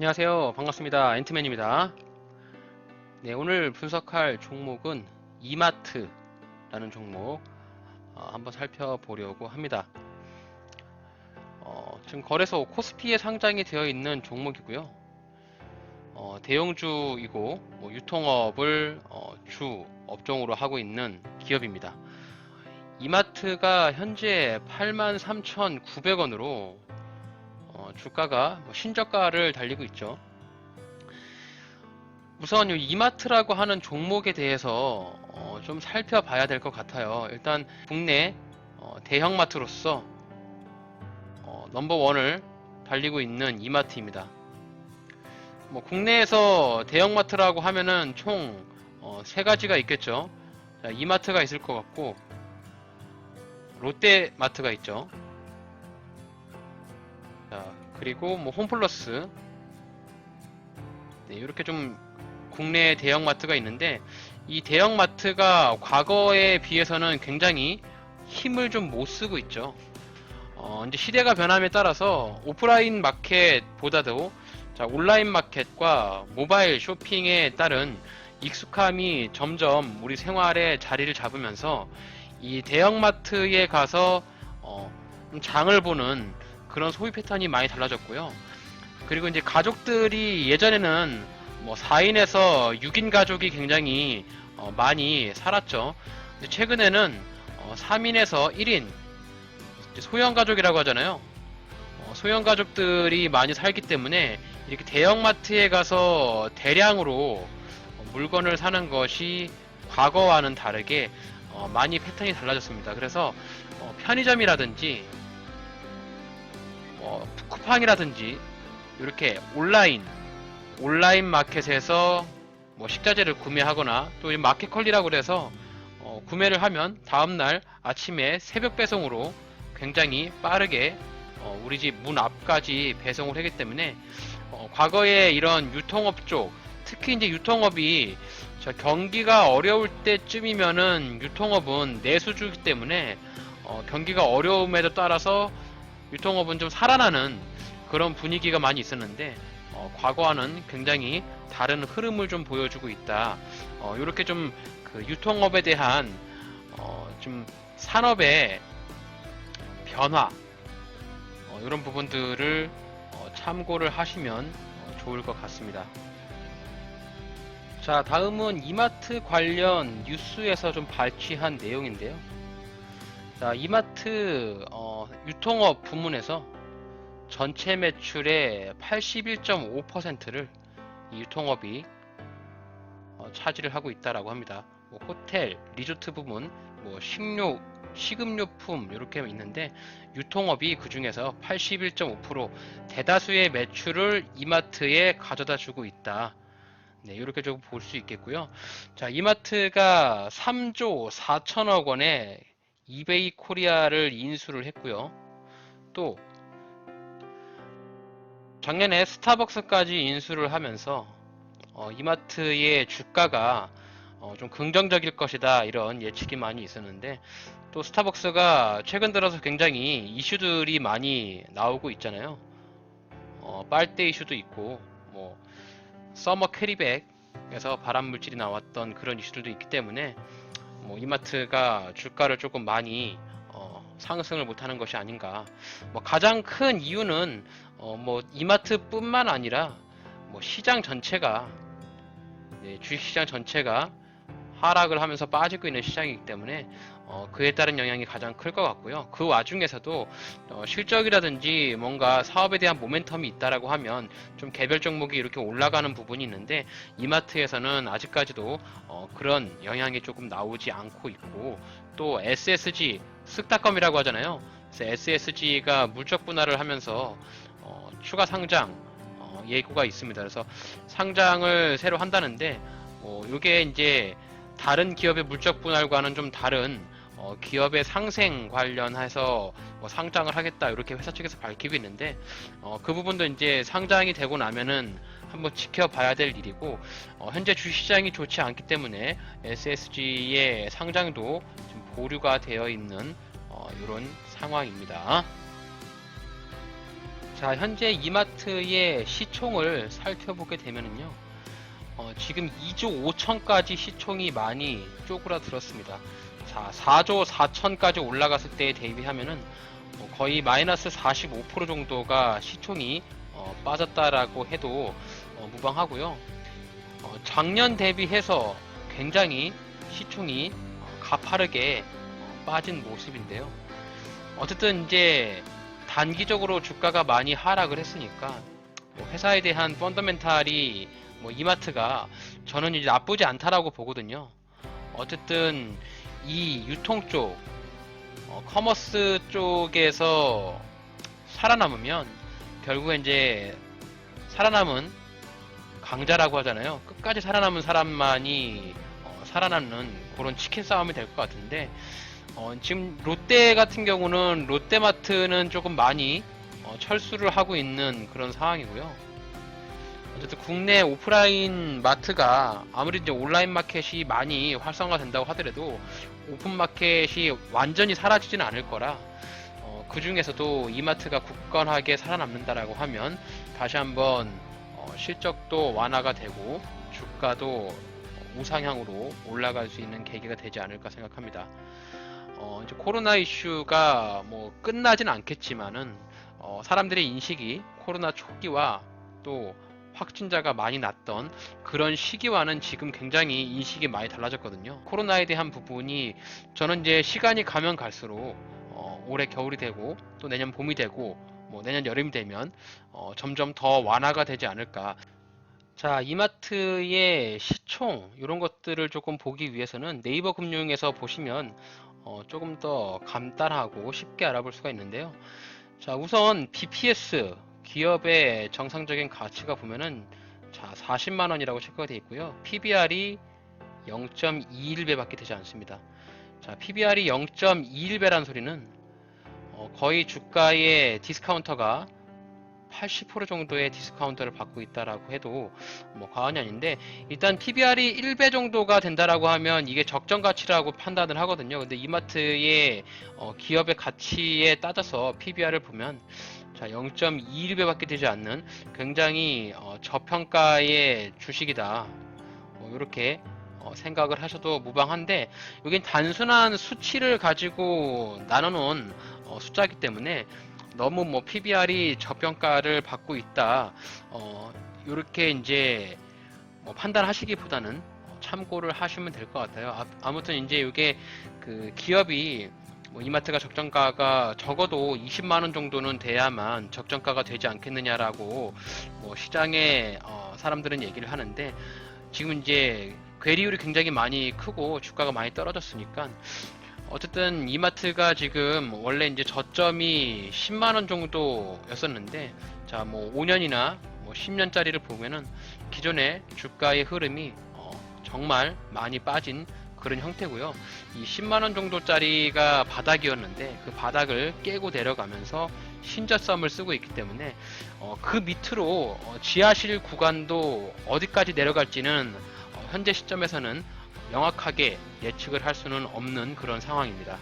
안녕하세요. 반갑습니다. 앤트맨입니다. 네, 오늘 분석할 종목은 이마트라는 종목 어, 한번 살펴보려고 합니다. 어, 지금 거래소 코스피에 상장이 되어 있는 종목이고요. 어, 대형주이고 뭐 유통업을 어, 주 업종으로 하고 있는 기업입니다. 이마트가 현재 83,900원으로 어, 주가가 뭐 신저가를 달리고 있죠. 우선 이 이마트라고 하는 종목에 대해서 어, 좀 살펴봐야 될 것 같아요. 일단 국내 어, 대형마트로서 어, 넘버원을 달리고 있는 이마트입니다. 뭐 국내에서 대형마트라고 하면은 총 어, 세 가지가 있겠죠. 자, 이마트가 있을 것 같고 롯데마트가 있죠. 자, 그리고 뭐 홈플러스 네, 이렇게 좀 국내 대형 마트가 있는데 이 대형 마트가 과거에 비해서는 굉장히 힘을 좀 못 쓰고 있죠. 어, 이제 시대가 변함에 따라서 오프라인 마켓보다도 자, 온라인 마켓과 모바일 쇼핑에 따른 익숙함이 점점 우리 생활에 자리를 잡으면서 이 대형마트에 가서 어, 좀 장을 보는 그런 소비 패턴이 많이 달라졌고요. 그리고 이제 가족들이 예전에는 뭐 4인에서 6인 가족이 굉장히 어, 많이 살았죠. 근데 최근에는 어, 3인에서 1인 소형 가족이라고 하잖아요. 어, 소형 가족들이 많이 살기 때문에 이렇게 대형마트에 가서 대량으로 어, 물건을 사는 것이 과거와는 다르게 어, 많이 패턴이 달라졌습니다. 그래서 어, 편의점이라든지 어, 쿠팡이라든지 이렇게 온라인 온라인 마켓에서 뭐 식자재를 구매하거나 또이 마켓컬리라고 그래서 어, 구매를 하면 다음날 아침에 새벽 배송으로 굉장히 빠르게 어, 우리 집 문 앞까지 배송을 하기 때문에 어, 과거에 이런 유통업 쪽 특히 이제 유통업이 저 경기가 어려울 때쯤이면은 유통업은 내수주기 때문에 어, 경기가 어려움에도 따라서 유통업은 좀 살아나는 그런 분위기가 많이 있었는데 어, 과거와는 굉장히 다른 흐름을 좀 보여주고 있다. 어, 이렇게 좀 그 유통업에 대한 어, 좀 산업의 변화 어, 이런 부분들을 어, 참고를 하시면 어, 좋을 것 같습니다. 자, 다음은 이마트 관련 뉴스에서 좀 발췌한 내용인데요. 자, 이마트 어, 유통업 부문에서 전체 매출의 81.5%를 이 유통업이 어, 차지를 하고 있다라고 합니다. 뭐 호텔, 리조트 부문, 뭐 식료, 식음료품 이렇게 있는데 유통업이 그 중에서 81.5% 대다수의 매출을 이마트에 가져다 주고 있다. 네, 이렇게 좀 볼 수 있겠고요. 자, 이마트가 3조 4천억 원의 이베이 코리아를 인수를 했고요. 또 작년에 스타벅스까지 인수를 하면서 어, 이마트의 주가가 어, 좀 긍정적일 것이다 이런 예측이 많이 있었는데 또 스타벅스가 최근 들어서 굉장히 이슈들이 많이 나오고 있잖아요. 어, 빨대 이슈도 있고 뭐 서머 캐리백에서 발암 물질이 나왔던 그런 이슈들도 있기 때문에 뭐 이마트가 주가를 조금 많이 어, 상승을 못하는 것이 아닌가. 뭐 가장 큰 이유는 어, 뭐 이마트뿐만 아니라 뭐 시장 전체가 네, 주식시장 전체가 하락을 하면서 빠지고 있는 시장이기 때문에 어, 그에 따른 영향이 가장 클 것 같고요. 그 와중에서도 어, 실적이라든지 뭔가 사업에 대한 모멘텀이 있다라고 하면 좀 개별 종목이 이렇게 올라가는 부분이 있는데 이마트에서는 아직까지도 어, 그런 영향이 조금 나오지 않고 있고 또 SSG 쓱닷컴이라고 하잖아요. 그래서 SSG가 물적 분할을 하면서 어, 추가 상장 어, 예고가 있습니다. 그래서 상장을 새로 한다는데 어, 이게 이제 다른 기업의 물적 분할과는 좀 다른 어, 기업의 상생 관련해서 뭐 상장을 하겠다 이렇게 회사 측에서 밝히고 있는데 어, 그 부분도 이제 상장이 되고 나면은 한번 지켜봐야 될 일이고 어, 현재 주시장이 좋지 않기 때문에 SSG의 상장도 지금 보류가 되어 있는 어, 이런 상황입니다. 자, 현재 이마트의 시총을 살펴보게 되면은요, 어, 지금 2조 5천까지 시총이 많이 쪼그라들었습니다. 자, 4조 4천까지 올라갔을 때에 대비하면은 어, 거의 마이너스 45% 정도가 시총이 어, 빠졌다라고 해도 어, 무방하고요. 어, 작년 대비해서 굉장히 시총이 어, 가파르게 어, 빠진 모습인데요. 어쨌든 이제 단기적으로 주가가 많이 하락을 했으니까 뭐 회사에 대한 펀더멘탈이 뭐 이마트가 저는 이제 나쁘지 않다라고 보거든요. 어쨌든 이 유통 쪽, 어, 커머스 쪽에서 살아남으면 결국에 이제 살아남은 강자라고 하잖아요. 끝까지 살아남은 사람만이 어, 살아남는 그런 치킨 싸움이 될 것 같은데 어, 지금 롯데 같은 경우는 롯데마트는 조금 많이 어, 철수를 하고 있는 그런 상황이고요. 어쨌든 국내 오프라인 마트가 아무리 이제 온라인 마켓이 많이 활성화된다고 하더라도 오픈 마켓이 완전히 사라지지는 않을 거라 어, 그 중에서도 이마트가 굳건하게 살아남는다라고 하면 다시 한번 어, 실적도 완화가 되고 주가도 우상향으로 올라갈 수 있는 계기가 되지 않을까 생각합니다. 어, 이제 코로나 이슈가 뭐 끝나진 않겠지만은 어, 사람들의 인식이 코로나 초기와 또 확진자가 많이 났던 그런 시기와는 지금 굉장히 인식이 많이 달라졌거든요. 코로나에 대한 부분이 저는 이제 시간이 가면 갈수록 어, 올해 겨울이 되고 또 내년 봄이 되고 뭐 내년 여름이 되면 어, 점점 더 완화가 되지 않을까. 자, 이마트의 시총 이런 것들을 조금 보기 위해서는 네이버 금융에서 보시면 어, 조금 더 간단하고 쉽게 알아볼 수가 있는데요. 자, 우선 BPS 기업의 정상적인 가치가 보면은 자, 40만 원이라고 체크가 되어 있고요. PBR이 0.21배밖에 되지 않습니다. 자, PBR이 0.21배란 소리는 어, 거의 주가의 디스카운터가 80% 정도의 디스카운터를 받고 있다라고 해도 뭐 과언이 아닌데 일단 PBR이 1배 정도가 된다라고 하면 이게 적정 가치라고 판단을 하거든요. 근데 이마트의 어, 기업의 가치에 따져서 PBR을 보면 자 0.21배밖에 되지 않는 굉장히 어, 저평가의 주식이다. 뭐 이렇게 어, 생각을 하셔도 무방한데 여긴 단순한 수치를 가지고 나눠놓은 어, 숫자이기 때문에 너무 뭐 PBR이 저평가를 받고 있다. 어, 이렇게 이제 뭐 판단하시기보다는 어, 참고를 하시면 될 것 같아요. 아, 아무튼 이제 이게 그 기업이 뭐 이마트가 적정가가 적어도 20만 원 정도는 돼야만 적정가가 되지 않겠느냐라고 뭐 시장에 어, 사람들은 얘기를 하는데 지금 이제 괴리율이 굉장히 많이 크고 주가가 많이 떨어졌으니까 어쨌든 이마트가 지금 원래 이제 저점이 10만 원 정도였었는데 자 뭐 5년이나 뭐 10년짜리를 보면은 기존의 주가의 흐름이 어, 정말 많이 빠진 그런 형태고요. 이 10만 원 정도짜리가 바닥이었는데 그 바닥을 깨고 내려가면서 신저점을 쓰고 있기 때문에 어, 그 밑으로 어, 지하실 구간도 어디까지 내려갈지는 어, 현재 시점에서는 명확하게 예측을 할 수는 없는 그런 상황입니다.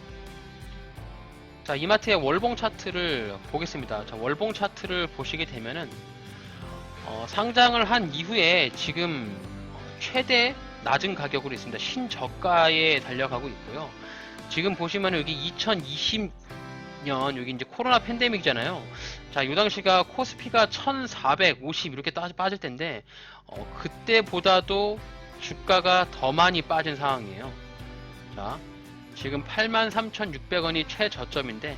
자, 이마트의 월봉 차트를 보겠습니다. 자, 월봉 차트를 보시게 되면은 어, 상장을 한 이후에 지금 어, 최대 낮은 가격으로 있습니다. 신저가에 달려가고 있고요. 지금 보시면 여기 2020년 여기 이제 코로나 팬데믹이잖아요. 자, 이 당시가 코스피가 1,450 이렇게 따- 빠질 텐데 어, 그때보다도 주가가 더 많이 빠진 상황이에요. 자, 지금 83,600원이 최저점인데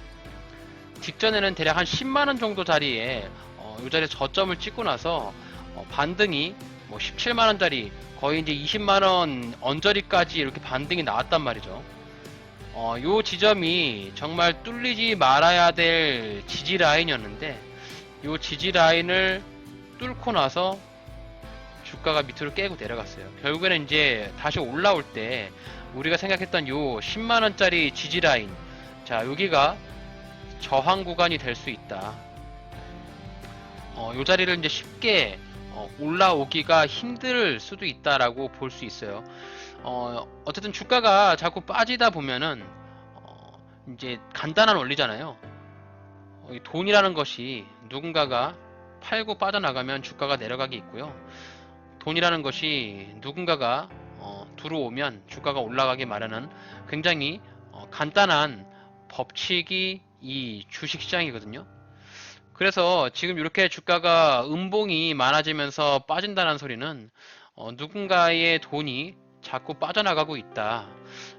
직전에는 대략 한 10만 원 정도 자리에 어, 이 자리에 저점을 찍고 나서 어, 반등이 뭐 17만 원짜리 거의 이제 20만 원 언저리까지 이렇게 반등이 나왔단 말이죠. 어, 요 지점이 정말 뚫리지 말아야 될 지지 라인이었는데 요 지지 라인을 뚫고 나서 주가가 밑으로 깨고 내려갔어요. 결국에는 이제 다시 올라올 때 우리가 생각했던 요 10만 원짜리 지지 라인 자 여기가 저항 구간이 될 수 있다. 어, 요 자리를 이제 쉽게 어, 올라오기가 힘들 수도 있다라고 볼 수 있어요. 어, 어쨌든 주가가 자꾸 빠지다 보면은 어, 이제 간단한 원리잖아요. 어, 돈이라는 것이 누군가가 팔고 빠져나가면 주가가 내려가기 있고요. 돈이라는 것이 누군가가 어, 들어오면 주가가 올라가기 마련한 굉장히 어, 간단한 법칙이 이 주식시장이거든요. 그래서 지금 이렇게 주가가 음봉이 많아지면서 빠진다는 소리는 어, 누군가의 돈이 자꾸 빠져나가고 있다.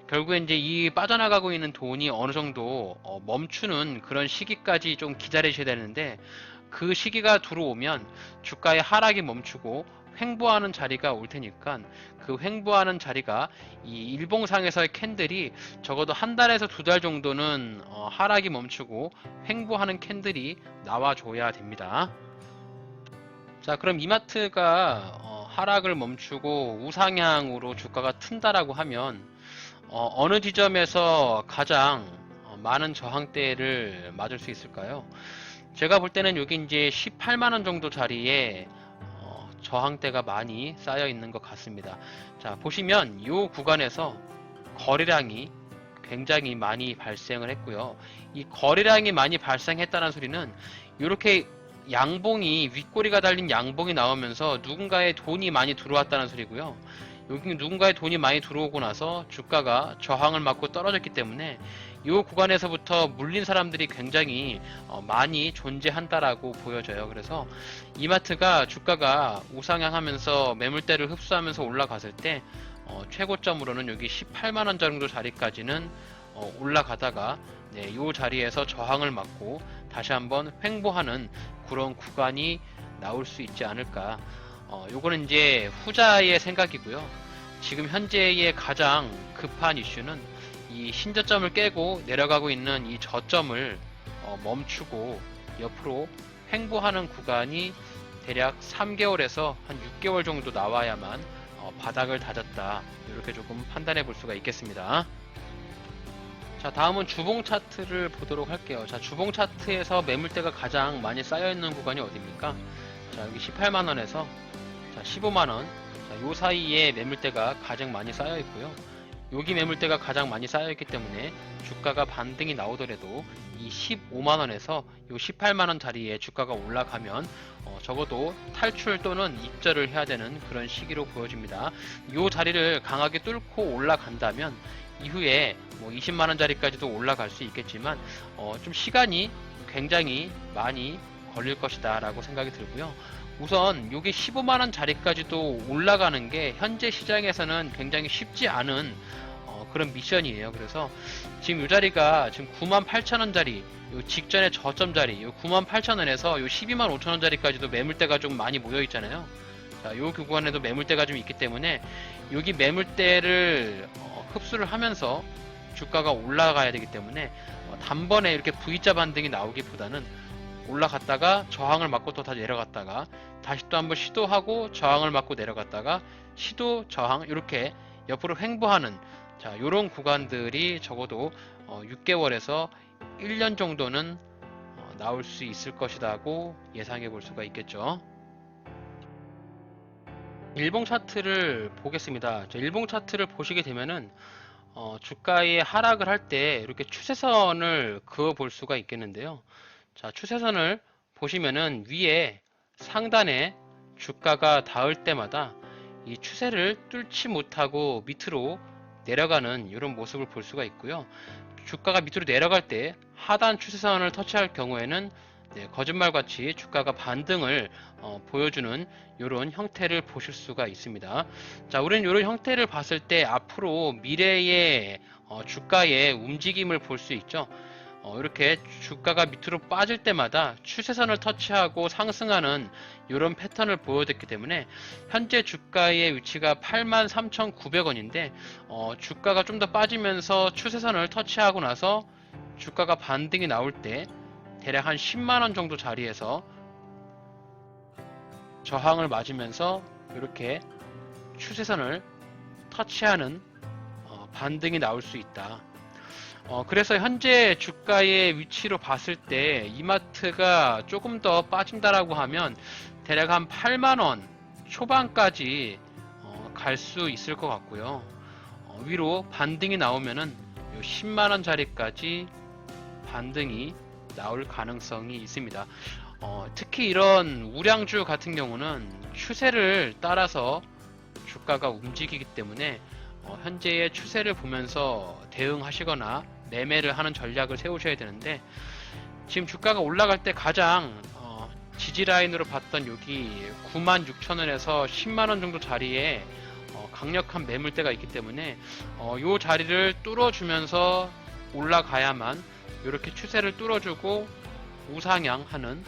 결국에 이제 이 빠져나가고 있는 돈이 어느 정도 어, 멈추는 그런 시기까지 좀 기다리셔야 되는데 그 시기가 들어오면 주가의 하락이 멈추고 횡보하는 자리가 올 테니까 그 횡보하는 자리가 이 일봉상에서의 캔들이 적어도 한 달에서 두 달 정도는 어, 하락이 멈추고 횡보하는 캔들이 나와줘야 됩니다. 자, 그럼 이마트가 어, 하락을 멈추고 우상향으로 주가가 튼다라고 하면 어, 느 지점에서 가장 어, 많은 저항대를 맞을 수 있을까요? 제가 볼 때는 여기 이제 18만 원 정도 자리에 어, 저항대가 많이 쌓여 있는 것 같습니다. 자, 보시면 이 구간에서 거래량이 굉장히 많이 발생을 했고요. 이 거래량이 많이 발생했다는 소리는 이렇게 양봉이 윗꼬리가 달린 양봉이 나오면서 누군가의 돈이 많이 들어왔다는 소리고요. 여기 누군가의 돈이 많이 들어오고 나서 주가가 저항을 맞고 떨어졌기 때문에 이 구간에서부터 물린 사람들이 굉장히 어, 많이 존재한다라고 보여져요. 그래서 이마트가 주가가 우상향하면서 매물대를 흡수하면서 올라갔을 때 어, 최고점으로는 여기 18만 원 정도 자리까지는 어, 올라가다가 네, 이 자리에서 저항을 맞고 다시 한번 횡보하는 그런 구간이 나올 수 있지 않을까. 어, 요거는 이제 후자의 생각이고요. 지금 현재의 가장 급한 이슈는 이 신저점을 깨고 내려가고 있는 이 저점을 어, 멈추고 옆으로 횡보하는 구간이 대략 3개월에서 한 6개월 정도 나와야만 어, 바닥을 다졌다. 이렇게 조금 판단해 볼 수가 있겠습니다. 자, 다음은 주봉 차트를 보도록 할게요. 자, 주봉 차트에서 매물대가 가장 많이 쌓여 있는 구간이 어디입니까? 자, 여기 18만원에서 자, 15만원. 자, 요 사이에 매물대가 가장 많이 쌓여 있고요. 여기 매물대가 가장 많이 쌓여 있기 때문에 주가가 반등이 나오더라도 이 15만원에서 요 18만원 자리에 주가가 올라가면 어, 적어도 탈출 또는 입절을 해야 되는 그런 시기로 보여집니다. 이 자리를 강하게 뚫고 올라간다면 이후에 뭐 20만원 자리까지도 올라갈 수 있겠지만 어, 좀 시간이 굉장히 많이 걸릴 것이다 라고 생각이 들고요. 우선 여기 15만원 자리까지도 올라가는 게 현재 시장에서는 굉장히 쉽지 않은 어, 그런 미션이에요. 그래서 지금 이 자리가 지금 9만 8천원 자리 요 직전에 저점 자리 요 9만 8천원에서 요 12만 5천원 자리까지도 매물대가 좀 많이 모여 있잖아요. 자, 요 구간에도 매물대가 좀 있기 때문에 여기 매물대를 어, 흡수를 하면서 주가가 올라가야 되기 때문에 어, 단번에 이렇게 V자 반등이 나오기보다는 올라갔다가 저항을 맞고 또 다시 내려갔다가 다시 또 한번 시도하고 저항을 맞고 내려갔다가 시도 저항 이렇게 옆으로 횡보하는 자 요런 구간들이 적어도 어, 6개월에서 1년 정도는 어, 나올 수 있을 것이라고 예상해 볼 수가 있겠죠. 일봉 차트를 보겠습니다. 자, 일봉 차트를 보시게 되면은 어, 주가의 하락을 할 때 이렇게 추세선을 그어 볼 수가 있겠는데요. 자, 추세선을 보시면은 위에 상단에 주가가 닿을 때마다 이 추세를 뚫지 못하고 밑으로 내려가는 이런 모습을 볼 수가 있고요. 주가가 밑으로 내려갈 때 하단 추세선을 터치할 경우에는 네, 거짓말같이 주가가 반등을 어, 보여주는 이런 형태를 보실 수가 있습니다. 자, 우리는 이런 형태를 봤을 때 앞으로 미래의 어, 주가의 움직임을 볼 수 있죠. 어, 이렇게 주가가 밑으로 빠질 때마다 추세선을 터치하고 상승하는 이런 패턴을 보여줬기 때문에 현재 주가의 위치가 83,900원인데 어, 주가가 좀 더 빠지면서 추세선을 터치하고 나서 주가가 반등이 나올 때 대략 한 10만원 정도 자리에서 저항을 맞으면서 이렇게 추세선을 터치하는 어, 반등이 나올 수 있다. 어, 그래서 현재 주가의 위치로 봤을 때 이마트가 조금 더 빠진다라고 하면 대략 한 8만원 초반까지 어, 갈 수 있을 것 같고요. 어, 위로 반등이 나오면은 요 10만원 자리까지 반등이 나올 가능성이 있습니다. 어, 특히 이런 우량주 같은 경우는 추세를 따라서 주가가 움직이기 때문에 어, 현재의 추세를 보면서 대응하시거나 매매를 하는 전략을 세우셔야 되는데 지금 주가가 올라갈 때 가장 어, 지지 라인으로 봤던 여기 96,000원에서 10만 원 정도 자리에 어, 강력한 매물대가 있기 때문에 어, 요 자리를 뚫어주면서 올라가야만 이렇게 추세를 뚫어주고 우상향 하는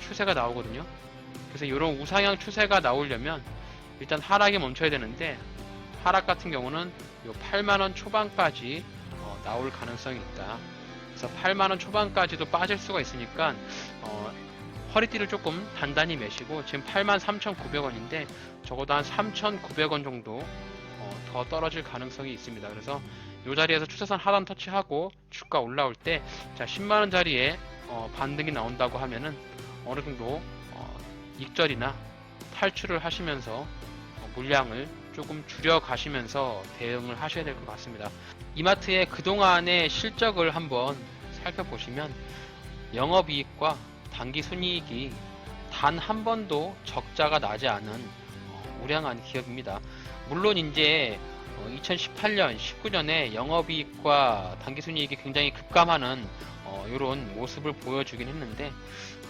추세가 나오거든요. 그래서 이런 우상향 추세가 나오려면 일단 하락이 멈춰야 되는데 하락 같은 경우는 요 8만원 초반까지 어, 나올 가능성이 있다. 그래서 8만원 초반까지도 빠질 수가 있으니까 어, 허리띠를 조금 단단히 매시고 지금 83,900원인데 적어도 한 3,900원 정도 어, 더 떨어질 가능성이 있습니다. 그래서 이 자리에서 추세선 하단 터치하고 주가 올라올 때 자 10만원 자리에 어, 반등이 나온다고 하면은 어느 정도 어, 익절이나 탈출을 하시면서 어, 물량을 조금 줄여 가시면서 대응을 하셔야 될 것 같습니다. 이마트의 그동안의 실적을 한번 살펴보시면 영업이익과 단기 순이익이 단 한 번도 적자가 나지 않은 어, 우량한 기업입니다. 물론 이제 2018년, 19년에 영업이익과 단기 순이익이 굉장히 급감하는 이런 모습을 보여주긴 했는데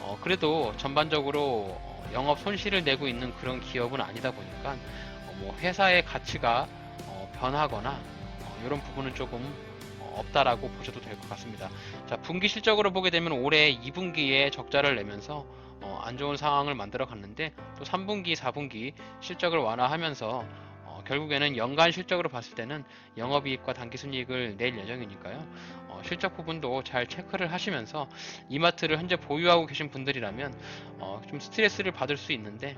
어, 그래도 전반적으로 어, 영업 손실을 내고 있는 그런 기업은 아니다 보니까 어, 뭐 회사의 가치가 어, 변하거나 이런 부분은 조금 어, 없다라고 보셔도 될 것 같습니다. 자 분기 실적으로 보게 되면 올해 2분기에 적자를 내면서 어, 안 좋은 상황을 만들어 갔는데 또 3분기, 4분기 실적을 완화하면서 어, 결국에는 연간 실적으로 봤을 때는 영업이익과 단기순이익을 낼 예정이니까요. 어, 실적 부분도 잘 체크를 하시면서 이마트를 현재 보유하고 계신 분들이라면 어, 좀 스트레스를 받을 수 있는데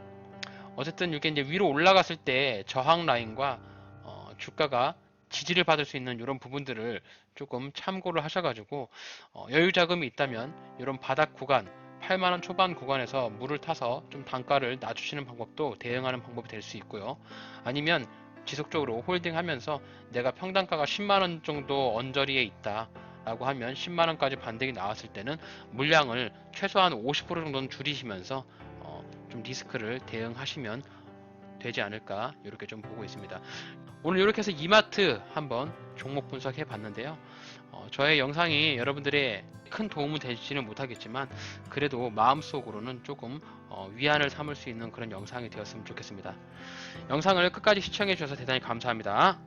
어쨌든 이게 이제 위로 올라갔을 때 저항 라인과 어, 주가가 지지를 받을 수 있는 이런 부분들을 조금 참고를 하셔가지고 어, 여유 자금이 있다면 이런 바닥 구간 8만원 초반 구간에서 물을 타서 좀 단가를 낮추시는 방법도 대응하는 방법이 될 수 있고요. 아니면 지속적으로 홀딩하면서 내가 평단가가 10만원 정도 언저리에 있다. 라고 하면 10만원까지 반등이 나왔을 때는 물량을 최소한 50% 정도는 줄이시면서 어, 좀 리스크를 대응하시면 되지 않을까 이렇게 좀 보고 있습니다. 오늘 이렇게 해서 이마트 한번 종목 분석해 봤는데요. 어, 저의 영상이 여러분들의 큰 도움은 되지는 못하겠지만 그래도 마음속으로는 조금 어, 위안을 삼을 수 있는 그런 영상이 되었으면 좋겠습니다. 영상을 끝까지 시청해 주셔서 대단히 감사합니다.